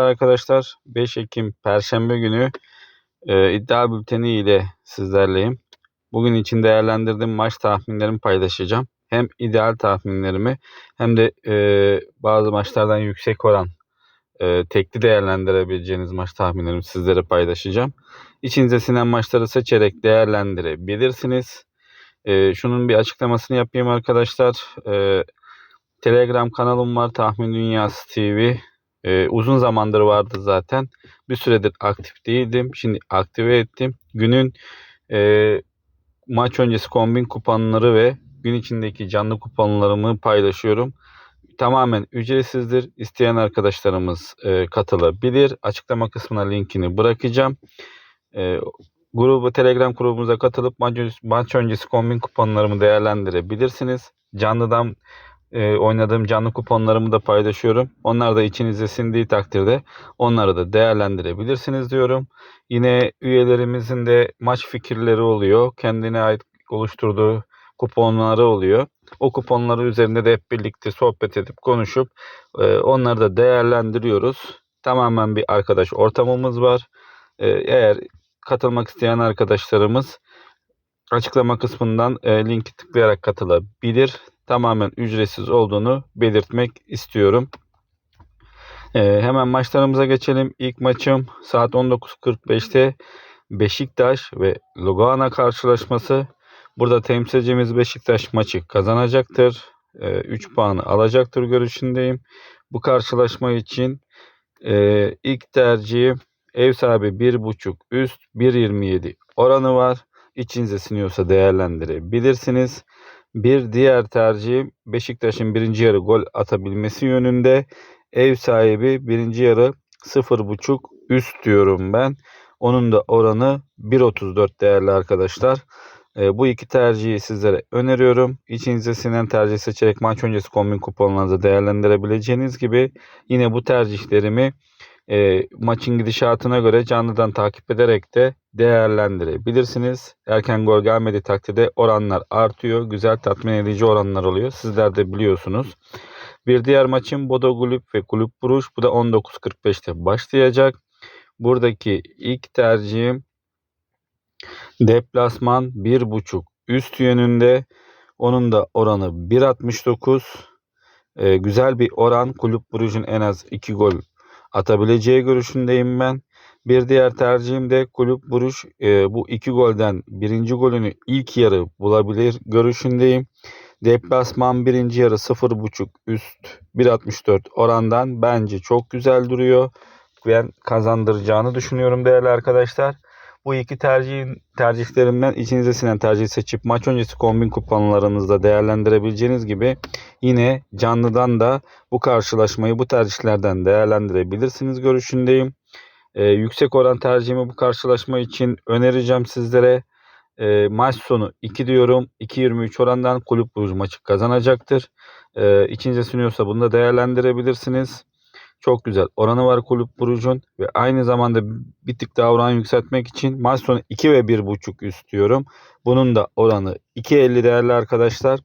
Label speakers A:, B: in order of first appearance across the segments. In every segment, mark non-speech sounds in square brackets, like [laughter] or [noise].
A: Arkadaşlar 5 Ekim Perşembe günü e, iddia bülteni ile sizlerleyim. Bugün için değerlendirdiğim maç tahminlerimi paylaşacağım. Hem ideal tahminlerimi hem de e, bazı maçlardan yüksek oran e, tekli değerlendirebileceğiniz maç tahminlerimi sizlere paylaşacağım. İçinize sinen maçları seçerek değerlendirebilirsiniz. E, şunun bir açıklamasını yapayım arkadaşlar. E, Telegram kanalım var Tahmin Dünyası TV. Ee, uzun zamandır vardı zaten. Bir süredir aktif değildim. Şimdi aktive ettim. Günün e, maç öncesi kombin kuponları ve gün içindeki canlı kuponlarımı paylaşıyorum. Tamamen ücretsizdir. İsteyen arkadaşlarımız e, katılabilir. Açıklama kısmına linkini bırakacağım. E, grubu Telegram grubumuza katılıp maç, maç öncesi kombin kuponlarımı değerlendirebilirsiniz. Canlıdan e, oynadığım canlı kuponlarımı da paylaşıyorum. Onlar da içinize sindiği takdirde onları da değerlendirebilirsiniz diyorum. Yine üyelerimizin de maç fikirleri oluyor. Kendine ait oluşturduğu kuponları oluyor. O kuponları üzerinde de hep birlikte sohbet edip konuşup e, onları da değerlendiriyoruz. Tamamen bir arkadaş ortamımız var. E, eğer katılmak isteyen arkadaşlarımız açıklama kısmından e, linki tıklayarak katılabilir tamamen ücretsiz olduğunu belirtmek istiyorum. Ee, hemen maçlarımıza geçelim. İlk maçım saat 19.45'te Beşiktaş ve Lugana karşılaşması. Burada temsilcimiz Beşiktaş maçı kazanacaktır. Ee, 3 puanı alacaktır görüşündeyim. Bu karşılaşma için e, ilk tercihim ev sahibi 1.5 üst 1.27 oranı var. İçinize siniyorsa değerlendirebilirsiniz. Bir diğer tercihim Beşiktaş'ın birinci yarı gol atabilmesi yönünde. Ev sahibi birinci yarı 0.5 üst diyorum ben. Onun da oranı 1.34 değerli arkadaşlar. E, bu iki tercihi sizlere öneriyorum. İçinize sinen tercih seçerek maç öncesi kombin kuponlarınızı değerlendirebileceğiniz gibi yine bu tercihlerimi e, maçın gidişatına göre canlıdan takip ederek de değerlendirebilirsiniz. Erken gol gelmediği takdirde oranlar artıyor. Güzel tatmin edici oranlar oluyor. Sizler de biliyorsunuz. Bir diğer maçın Bodo Gulüp ve Kulüp Buruş. Bu da 19.45'te başlayacak. Buradaki ilk tercihim deplasman 1.5 üst yönünde. Onun da oranı 1.69. Ee, güzel bir oran. Kulüp Buruj'un en az 2 gol atabileceği görüşündeyim ben. Bir diğer tercihim de kulüp vuruş. E, bu iki golden birinci golünü ilk yarı bulabilir görüşündeyim. Deplasman birinci yarı 0.5 üst 1.64 orandan bence çok güzel duruyor. Ben kazandıracağını düşünüyorum değerli arkadaşlar. Bu iki tercihin tercihlerimden içinize sinen tercih seçip maç öncesi kombin kuponlarınızda değerlendirebileceğiniz gibi yine canlıdan da bu karşılaşmayı bu tercihlerden değerlendirebilirsiniz görüşündeyim. Ee, yüksek oran tercihimi bu karşılaşma için önereceğim sizlere. Ee, maç sonu 2 diyorum. 2.23 orandan kulüp burucu maçı kazanacaktır. Ee, içinize sunuyorsa bunu da değerlendirebilirsiniz. Çok güzel oranı var kulüp burucun ve aynı zamanda bir tık daha oran yükseltmek için maç sonu 2 ve 1.5 istiyorum. Bunun da oranı 2.50 değerli arkadaşlar.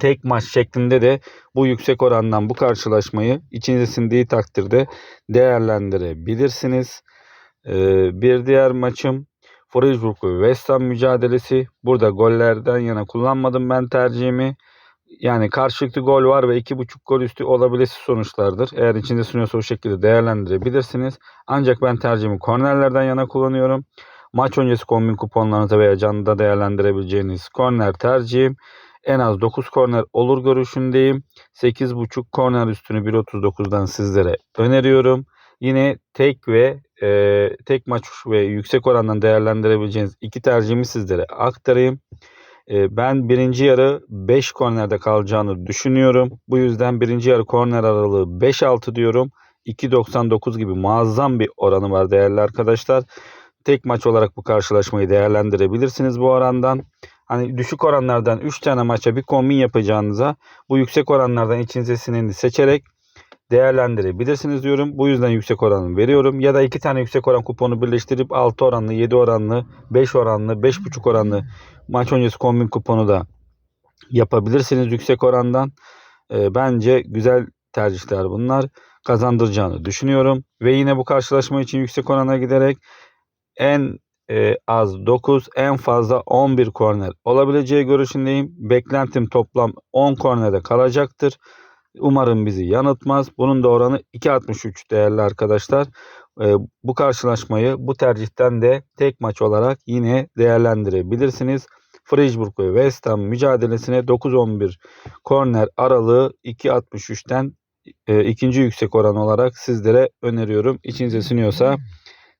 A: Tek maç şeklinde de bu yüksek orandan bu karşılaşmayı içinize sindiği takdirde değerlendirebilirsiniz. Ee, bir diğer maçım Freiburg ve West Ham mücadelesi. Burada gollerden yana kullanmadım ben tercihimi. Yani karşılıklı gol var ve 2.5 gol üstü olabilirsi sonuçlardır. Eğer içinde sunuyorsa o şekilde değerlendirebilirsiniz. Ancak ben tercihimi kornerlerden yana kullanıyorum. Maç öncesi kombin kuponlarınıza veya canlıda değerlendirebileceğiniz korner tercihim. En az 9 korner olur görüşündeyim. 8.5 korner üstünü 1.39'dan sizlere öneriyorum. Yine tek ve e, tek maç ve yüksek orandan değerlendirebileceğiniz iki tercihimi sizlere aktarayım. E, ben birinci yarı 5 kornerde kalacağını düşünüyorum. Bu yüzden birinci yarı korner aralığı 5-6 diyorum. 2.99 gibi muazzam bir oranı var değerli arkadaşlar. Tek maç olarak bu karşılaşmayı değerlendirebilirsiniz bu orandan. Hani düşük oranlardan 3 tane maça bir kombin yapacağınıza bu yüksek oranlardan içinize sineni seçerek değerlendirebilirsiniz diyorum. Bu yüzden yüksek oranı veriyorum. Ya da iki tane yüksek oran kuponu birleştirip 6 oranlı, 7 oranlı, 5 oranlı, 5.5 oranlı maç öncesi kombin kuponu da yapabilirsiniz yüksek orandan. E, bence güzel tercihler bunlar. kazandıracağını düşünüyorum. Ve yine bu karşılaşma için yüksek orana giderek en e, az 9 en fazla 11 korner olabileceği görüşündeyim. Beklentim toplam 10 kornerde kalacaktır. Umarım bizi yanıltmaz. Bunun da oranı 2.63 değerli arkadaşlar. E, bu karşılaşmayı bu tercihten de tek maç olarak yine değerlendirebilirsiniz. Freiburg ve West Ham mücadelesine 9-11 korner aralığı 2.63'ten e, ikinci yüksek oran olarak sizlere öneriyorum. İçinize siniyorsa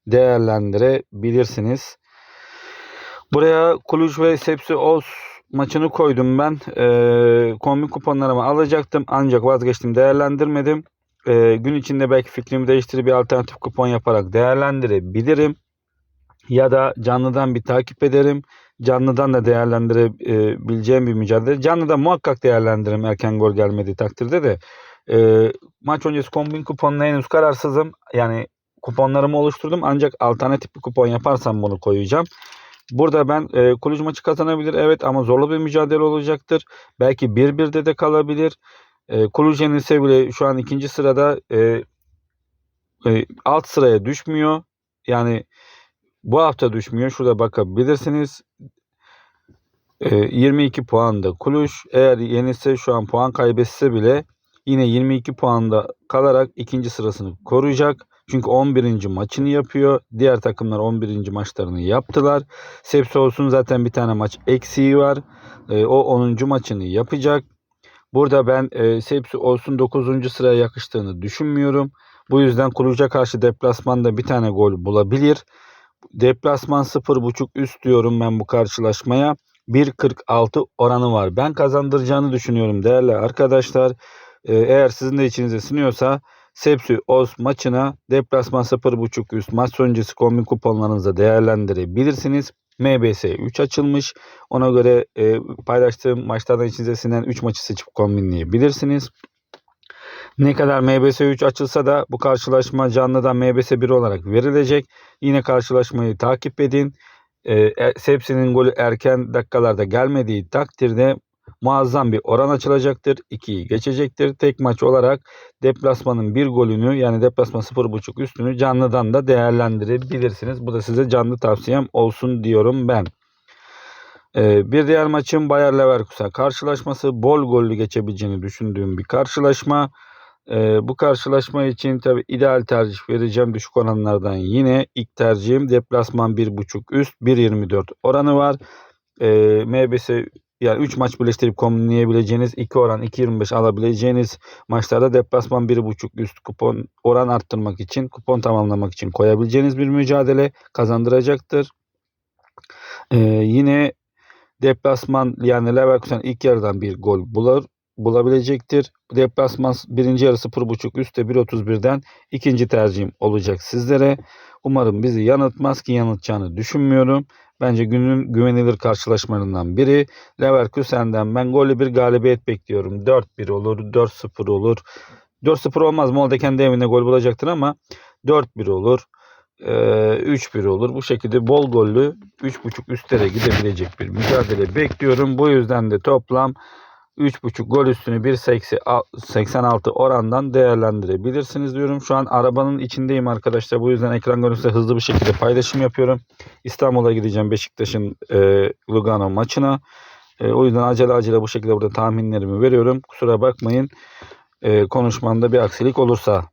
A: değerlendirebilirsiniz. Buraya Kuluj ve Sepsi Oz maçını koydum ben. E, kombin kuponlarımı alacaktım ancak vazgeçtim değerlendirmedim. E, gün içinde belki fikrimi değiştirip bir alternatif kupon yaparak değerlendirebilirim. Ya da canlıdan bir takip ederim. Canlıdan da değerlendirebileceğim bir mücadele. Canlıda muhakkak değerlendiririm erken gol gelmediği takdirde de. E, maç öncesi kombin kuponuna henüz kararsızım. Yani kuponlarımı oluşturdum ancak alternatif bir kupon yaparsam bunu koyacağım. Burada ben e, Kuluç maçı kazanabilir evet ama zorlu bir mücadele olacaktır. Belki 1-1'de de kalabilir. E, Kuluç yenilse bile şu an ikinci sırada e, e, alt sıraya düşmüyor. Yani bu hafta düşmüyor. Şurada bakabilirsiniz. E, 22 puanda Kuluç. Eğer yenilse şu an puan kaybetse bile yine 22 puanda kalarak ikinci sırasını koruyacak. Çünkü 11. maçını yapıyor. Diğer takımlar 11. maçlarını yaptılar. Sepsi olsun zaten bir tane maç eksiği var. E, o 10. maçını yapacak. Burada ben e, Sepsi olsun 9. sıraya yakıştığını düşünmüyorum. Bu yüzden Kulüç'e karşı deplasmanda bir tane gol bulabilir. Deplasman 0.5 üst diyorum ben bu karşılaşmaya. 1.46 oranı var. Ben kazandıracağını düşünüyorum değerli arkadaşlar. Ee, eğer sizin de içinize siniyorsa Sepsi Oz maçına deplasman 0.5 üst maç öncesi kombin kuponlarınızda değerlendirebilirsiniz. MBS 3 açılmış. Ona göre e, paylaştığım maçlardan içinize sinen 3 maçı seçip kombinleyebilirsiniz. Ne kadar MBS 3 açılsa da bu karşılaşma canlıdan MBS 1 olarak verilecek. Yine karşılaşmayı takip edin. E, Sepsi'nin golü erken dakikalarda gelmediği takdirde muazzam bir oran açılacaktır. 2'yi geçecektir. Tek maç olarak deplasmanın bir golünü yani deplasman 0.5 üstünü canlıdan da değerlendirebilirsiniz. Bu da size canlı tavsiyem olsun diyorum ben. Ee, bir diğer maçın Bayer Leverkusen karşılaşması bol gollü geçebileceğini düşündüğüm bir karşılaşma. Ee, bu karşılaşma için tabi ideal tercih vereceğim düşük oranlardan yine ilk tercihim deplasman 1.5 üst 1.24 oranı var. Ee, MBS yani 3 maç birleştirip kombinleyebileceğiniz 2 oran 2.25 alabileceğiniz maçlarda deplasman 1.5 üst kupon oran arttırmak için kupon tamamlamak için koyabileceğiniz bir mücadele kazandıracaktır. Ee, yine deplasman yani Leverkusen ilk yarıdan bir gol bulur bulabilecektir. Deplasman birinci yarı 0.5 üstte 1.31'den ikinci tercihim olacak sizlere. Umarım bizi yanıltmaz ki yanıltacağını düşünmüyorum. Bence günün güvenilir karşılaşmalarından biri. Leverkusen'den ben gollü bir galibiyet bekliyorum. 4-1 olur, 4-0 olur. 4-0 olmaz. Molde kendi evinde gol bulacaktır ama 4-1 olur. 3-1 olur. Bu şekilde bol gollü 3.5 üstlere gidebilecek bir mücadele bekliyorum. Bu yüzden de toplam 3.5 gol üstünü 1.86 orandan değerlendirebilirsiniz diyorum. Şu an arabanın içindeyim arkadaşlar. Bu yüzden ekran görüntüsü hızlı bir şekilde paylaşım yapıyorum. İstanbul'a gideceğim Beşiktaş'ın e, Lugano maçına. E, o yüzden acele acele bu şekilde burada tahminlerimi veriyorum. Kusura bakmayın e, konuşmamda bir aksilik olursa.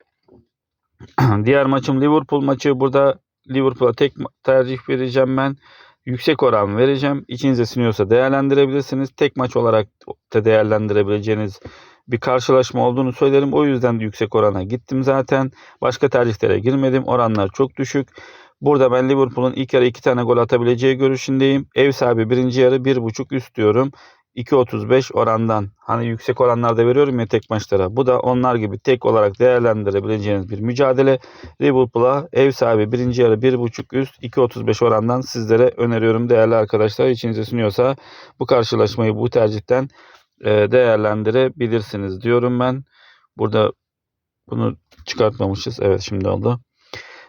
A: [clears throat] Diğer maçım Liverpool maçı. Burada Liverpool'a tek tercih vereceğim ben yüksek oran vereceğim. İçinize siniyorsa değerlendirebilirsiniz. Tek maç olarak da değerlendirebileceğiniz bir karşılaşma olduğunu söylerim. O yüzden de yüksek orana gittim zaten. Başka tercihlere girmedim. Oranlar çok düşük. Burada ben Liverpool'un ilk yarı iki tane gol atabileceği görüşündeyim. Ev sahibi birinci yarı bir buçuk üst diyorum. 2.35 orandan hani yüksek oranlarda veriyorum ya tek maçlara. Bu da onlar gibi tek olarak değerlendirebileceğiniz bir mücadele. Liverpool'a ev sahibi birinci yarı 1.5 üst 2.35 orandan sizlere öneriyorum değerli arkadaşlar. İçinize sunuyorsa bu karşılaşmayı bu tercihten e, değerlendirebilirsiniz diyorum ben. Burada bunu çıkartmamışız. Evet şimdi oldu.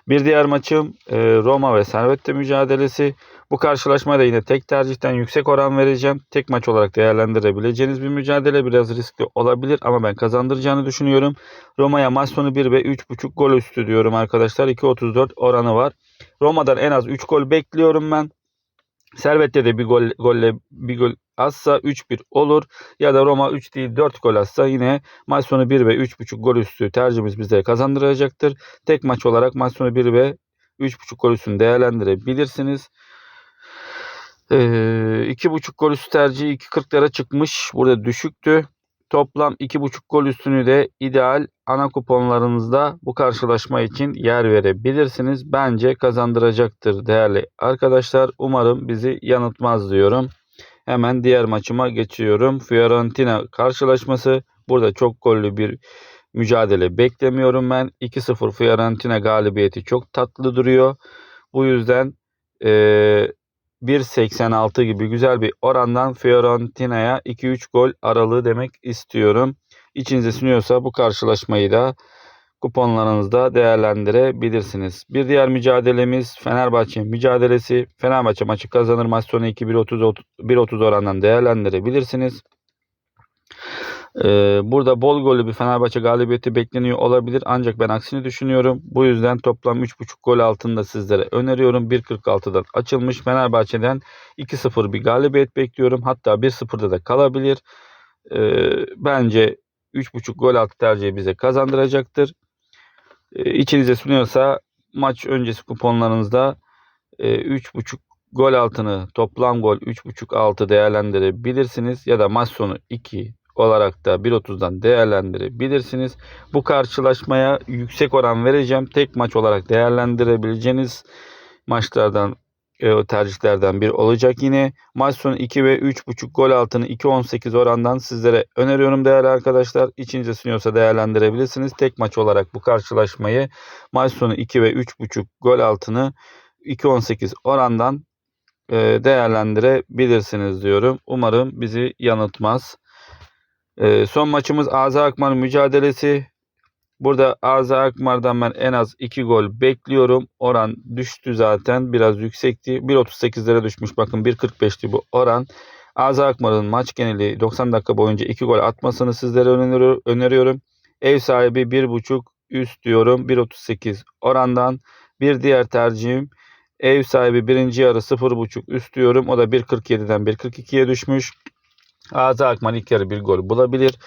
A: Bir diğer maçım e, Roma ve Servette mücadelesi. Bu karşılaşmada yine tek tercihten yüksek oran vereceğim. Tek maç olarak değerlendirebileceğiniz bir mücadele. Biraz riskli olabilir ama ben kazandıracağını düşünüyorum. Roma'ya maç sonu 1 ve 3.5 gol üstü diyorum arkadaşlar. 2.34 oranı var. Roma'dan en az 3 gol bekliyorum ben. Servet'te de bir gol golle bir gol atsa 3-1 olur ya da Roma 3 değil 4 gol atsa yine maç sonu 1 ve 3.5 gol üstü tercihimiz bize kazandıracaktır. Tek maç olarak maç sonu 1 ve 3.5 gol üstünü değerlendirebilirsiniz. Ee, 2.5 gol üstü tercihi 2.40'lara çıkmış. Burada düşüktü. Toplam 2.5 gol üstünü de ideal ana kuponlarınızda bu karşılaşma için yer verebilirsiniz. Bence kazandıracaktır değerli arkadaşlar. Umarım bizi yanıltmaz diyorum. Hemen diğer maçıma geçiyorum. Fiorentina karşılaşması. Burada çok gollü bir mücadele beklemiyorum ben. 2-0 Fiorentina galibiyeti çok tatlı duruyor. Bu yüzden eee 1.86 gibi güzel bir orandan Fiorentina'ya 2-3 gol aralığı demek istiyorum. İçinize sunuyorsa bu karşılaşmayı da kuponlarınızda değerlendirebilirsiniz. Bir diğer mücadelemiz Fenerbahçe mücadelesi. Fenerbahçe maçı kazanır maç sonu 2-1.30 1.30 orandan değerlendirebilirsiniz. Ee, burada bol gollü bir Fenerbahçe galibiyeti bekleniyor olabilir ancak ben aksini düşünüyorum. Bu yüzden toplam 3.5 gol altında sizlere öneriyorum. 1.46'dan açılmış Fenerbahçe'den 2-0 bir galibiyet bekliyorum. Hatta 1-0'da da kalabilir. Ee, bence 3.5 gol altı tercihi bize kazandıracaktır. Ee, içinize sunuyorsa maç öncesi kuponlarınızda e, 3.5 gol altını toplam gol 3.5 altı değerlendirebilirsiniz ya da maç sonu 2 olarak da 1.30'dan değerlendirebilirsiniz. Bu karşılaşmaya yüksek oran vereceğim. Tek maç olarak değerlendirebileceğiniz maçlardan e, tercihlerden bir olacak yine. Maç sonu 2 ve 3.5 gol altını 2.18 orandan sizlere öneriyorum değerli arkadaşlar. İçinize sunuyorsa değerlendirebilirsiniz. Tek maç olarak bu karşılaşmayı maç sonu 2 ve 3.5 gol altını 2.18 orandan e, değerlendirebilirsiniz diyorum. Umarım bizi yanıltmaz. Ee, son maçımız Aza Akmar mücadelesi. Burada Aza Akmar'dan ben en az 2 gol bekliyorum. Oran düştü zaten. Biraz yüksekti. 1.38'lere düşmüş. Bakın 1.45'ti bu oran. Aza Akmar'ın maç geneli 90 dakika boyunca 2 gol atmasını sizlere öneriyorum. Ev sahibi 1.5 üst diyorum. 1.38 orandan. Bir diğer tercihim ev sahibi birinci yarı 0.5 üst diyorum. O da 1.47'den 1.42'ye düşmüş. Ağza Akman ilk yarı bir gol bulabilir.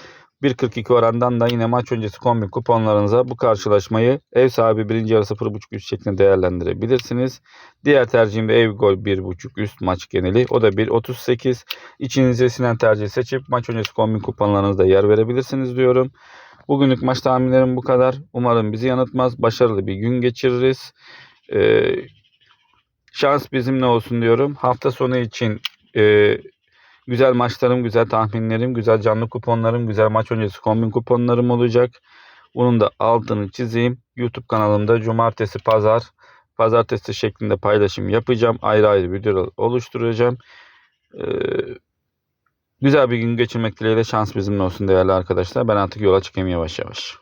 A: 1.42 orandan da yine maç öncesi kombin kuponlarınıza bu karşılaşmayı ev sahibi birinci yarı 0.5 üst şeklinde değerlendirebilirsiniz. Diğer tercihim de ev gol 1.5 üst maç geneli. O da 1.38. İçinize sinen tercih seçip maç öncesi kombin kuponlarınızda yer verebilirsiniz diyorum. Bugünlük maç tahminlerim bu kadar. Umarım bizi yanıltmaz. Başarılı bir gün geçiririz. Ee, şans bizimle olsun diyorum. Hafta sonu için e, Güzel maçlarım, güzel tahminlerim, güzel canlı kuponlarım, güzel maç öncesi kombin kuponlarım olacak. Bunun da altını çizeyim. YouTube kanalımda cumartesi, pazar, pazartesi şeklinde paylaşım yapacağım. Ayrı ayrı video oluşturacağım. Ee, güzel bir gün geçirmek dileğiyle şans bizimle olsun değerli arkadaşlar. Ben artık yola çıkayım yavaş yavaş.